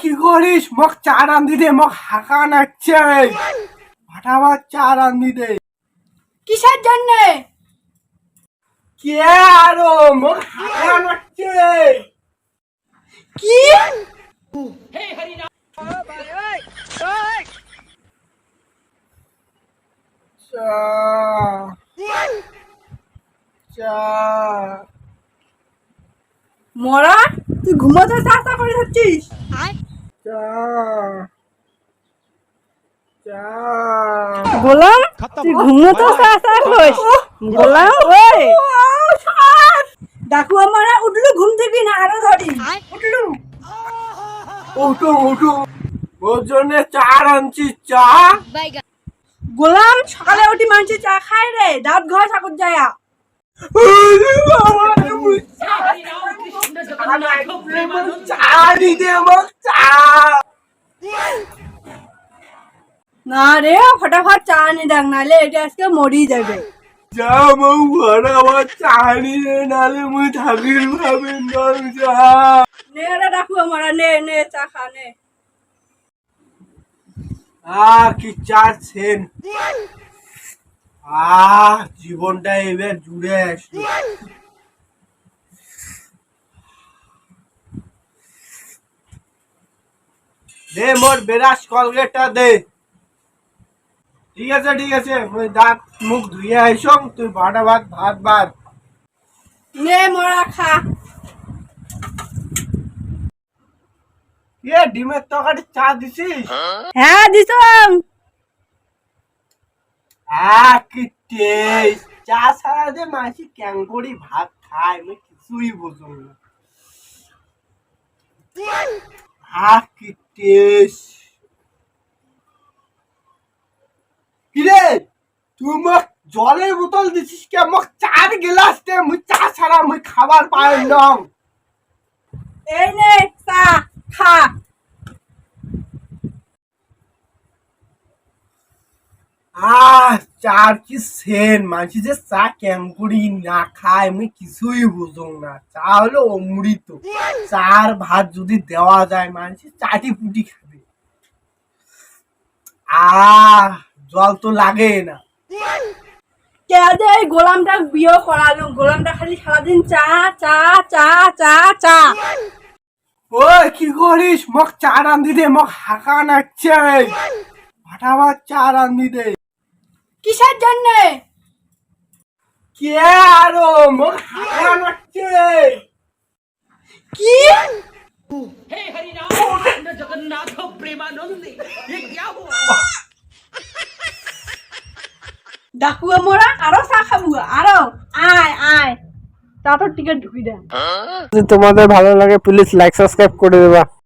কি করিস? মোক চা রান্ধি দে মোক হাঁকা নাচছে। ফাটাবার চা রান্ধি দে। কিসের জন্য? কে আরও? মোক হাঁকা নাচছে। কি? চা। চা। মরা তুই ঘুমোতে চেষ্টা করে থাকছিস গোলাম তুই চেষ্টা করিস গোলাম ওই। ডাকু আমার উঠলু ঘুম থেকে না আরও ধরি। উঠলু। উঠো উঠো। ওর জন্য চা রাঁধছি চা। গোলাম সকালে উঠি মানছি চা খায় রে। দাঁত ঘর ঠাকুর যায়া না রে ফটাফট চা আনি দেখ নাহলে এটা আজকে মরি যাবে। চা মৌ ভরাবার চা নিয়ে নালে মুই থাকির ভাবে নর চা। নে রে ডাকু আমার নে নে চা খা নে। আহ কি চার সেন। আহ জীবনটা এবার জুড়ে আসলো। দে মোর বেরাস কলগেটটা দে। ঠিক আছে ঠিক আছে মুই দাঁত মুখ ধুয়ে আইসং তুই ভাটা ভাত ভাত ভাত নে মরা খা। এ ডিমের তরকারি চা দিছিস? হ্যাঁ দিছম আহ কি টেস্ট চা ছাড়া যে মাসি ক্যাং করি ভাত খায় আমি কিছুই বুঝুন না। আহ কি টেস্ট কিরে, তুই মোক জলের বোতল দিছিস কে? মোক চার গ্লাস দে, মুই চা ছাড়া মুই খাবার পাই নং। এই নে, চা খা আহ চার কি সেন? মানছি যে চা ক্যাঙ্কুরি না খায় আমি কিছুই বুঝুন না। চা হলো অমৃত। চার ভাত যদি দেওয়া যায় চাটি পুটি খাবে। আহ জল তো লাগে না। কে দে এই গোলামটা বিয়ে করালো? গোলামটা খালি সারাদিন চা চা চা চা চা। ওই কি করিস? মোক চা রান্ধি দে মোক হাঁকা নাচছে। ফাটাবার চা রান্ধি দে। কিসের জন্য? কে আরও? কি? ডাকুয়া তোমাদের ভালো লাগে প্লিজ লাইক সাবস্ক্রাইব করে দেবা।